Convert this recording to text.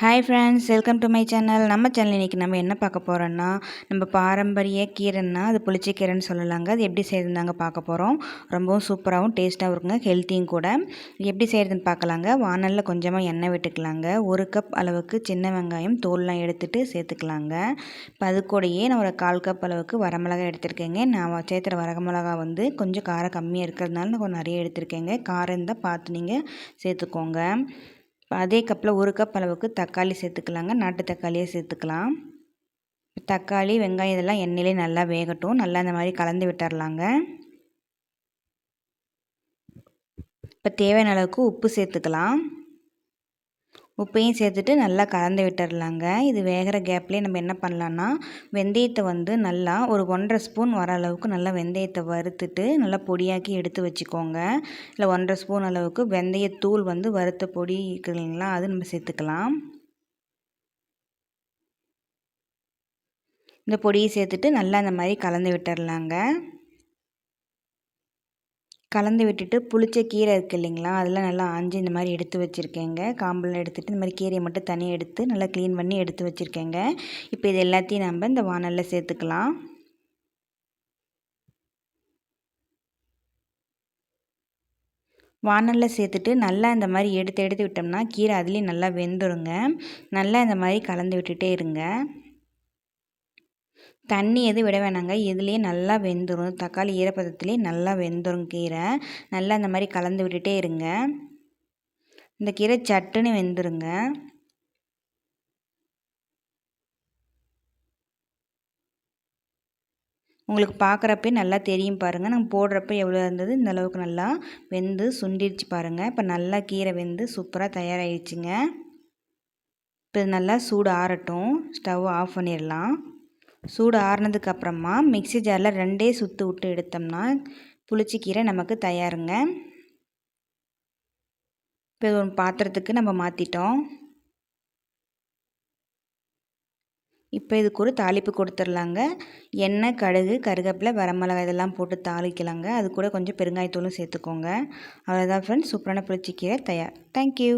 Hi friends welcome to my channel நம்ம channel இன்றைக்கி நம்ம என்ன பார்க்க போகிறோன்னா நம்ம பாரம்பரிய கீரைன்னா அது புளிச்சக்கீரைன்னு சொல்லலாங்க. அது எப்படி செய்யறதுனாங்க பார்க்க போகிறோம் ரொம்பவும் சூப்பராகவும் டேஸ்ட்டாகவும் இருக்குங்க ஹெல்த்தியும் கூட. எப்படி செய்கிறதுன்னு பார்க்கலாங்க. வானலில் கொஞ்சமாக எண்ணெய் விட்டுக்கலாங்க. ஒரு கப் அளவுக்கு சின்ன வெங்காயம் தோல்லாம் எடுத்துகிட்டு சேர்த்துக்கலாங்க. இப்போ அது கூடயே நான் ஒரு கால் கப் அளவுக்கு வரமிளகாய் எடுத்திருக்கேங்க. நான் சேர்த்துற வரமிளகா வந்து கொஞ்சம் காரம் கம்மியாக இருக்கிறதுனால நான் கொஞ்சம் நிறைய எடுத்திருக்கேங்க. காரம் இருந்தால் பார்த்து நீங்கள் சேர்த்துக்கோங்க. அதே கப்பில் ஒரு கப் அளவுக்கு தக்காளி சேர்த்துக்கலாங்க. நாட்டு தக்காளியே சேர்த்துக்கலாம். தக்காளி வெங்காயம் இதெல்லாம் எண்ணெயிலே நல்லா வேகட்டும். நல்லா இந்த மாதிரி கலந்து விட்டுறலாங்க. இப்போ தேவையான அளவுக்கு உப்பு சேர்த்துக்கலாம். உப்பையும் சேர்த்துட்டு நல்லா கலந்து விட்டுடலாங்க இது வேகிற கேப்லேயே நம்ம என்ன பண்ணலான்னா வெந்தயத்தை வந்து நல்லா ஒரு ஒன்றரை ஸ்பூன் வர அளவுக்கு நல்லா வெந்தயத்தை வறுத்துட்டு நல்லா பொடியாக்கி எடுத்து வச்சுக்கோங்க. இல்லை ஒன்றரை ஸ்பூன் அளவுக்கு வெந்தயத்தூள் வந்து வறுத்த பொடி இருக்குது இல்லைங்களா அது நம்ம சேர்த்துக்கலாம். இந்த பொடியை சேர்த்துட்டு நல்லா இந்த மாதிரி கலந்து விட்டுடலாங்க கலந்து விட்டுட்டு புளிச்ச கீரை இருக்குது இல்லைங்களா? அதெல்லாம் நல்லா ஆஞ்சி இந்த மாதிரி எடுத்து வச்சுருக்கேங்க. காம்பெல்லாம் எடுத்துகிட்டு இந்த மாதிரி கீரையை மட்டும் தனியாக எடுத்து நல்லா க்ளீன் பண்ணி எடுத்து வச்சுருக்கேங்க. இப்போ இது எல்லாத்தையும் நம்ம இந்த வானலில் சேர்த்துக்கலாம். வானலில் சேர்த்துட்டு நல்லா இந்த மாதிரி எடுத்து எடுத்து விட்டோம்னா கீரை அதுலேயும் நல்லா வெந்துருங்க. நல்லா இந்த மாதிரி கலந்து விட்டுட்டே இருங்க. தண்ணி எதுவும் விட வேணாங்க. இதுலேயே நல்லா வெந்துடும் தக்காளி ஈரப்பதத்துலேயே நல்லா வெந்துடும் கீரை. நல்லா இந்த மாதிரி கலந்து விட்டுட்டே இருங்க. இந்த கீரை சட்டுன்னு வெந்துருங்க. உங்களுக்கு பார்க்குறப்பே நல்லா தெரியும் பாருங்கள் நாங்கள் போடுறப்ப எவ்வளோ இருந்தது? இந்த அளவுக்கு நல்லா வெந்து சுண்டிடுச்சு பாருங்கள் இப்போ நல்லா கீரை வெந்து சூப்பராக தயாராகிடுச்சுங்க இப்போ நல்லா சூடு ஆறட்டும். ஸ்டவ் ஆஃப் பண்ணிடலாம். சூடு ஆறுனதுக்கு அப்புறமா மிக்சி ஜாரில் ரெண்டே சுற்று விட்டு எடுத்தோம்னா புளிச்சிக்கீரை நமக்கு தயாருங்க. இப்போ ஒரு பாத்திரத்துக்கு நம்ம மாற்றிட்டோம் இப்போ இதுக்கு ஒரு தாளிப்பு கொடுத்துர்லாங்க எண்ணெய் கடுகு கருகப்பில் வரமிளகாய் இதெல்லாம் போட்டு தாளிக்கலாங்க. அது கூட கொஞ்சம் பெருங்காயத்தூளும் சேர்த்துக்கோங்க. அவ்வளோதான் ஃப்ரெண்ட்ஸ் சூப்பரான புளிச்சிக்கீரை தயார் தேங்க்யூ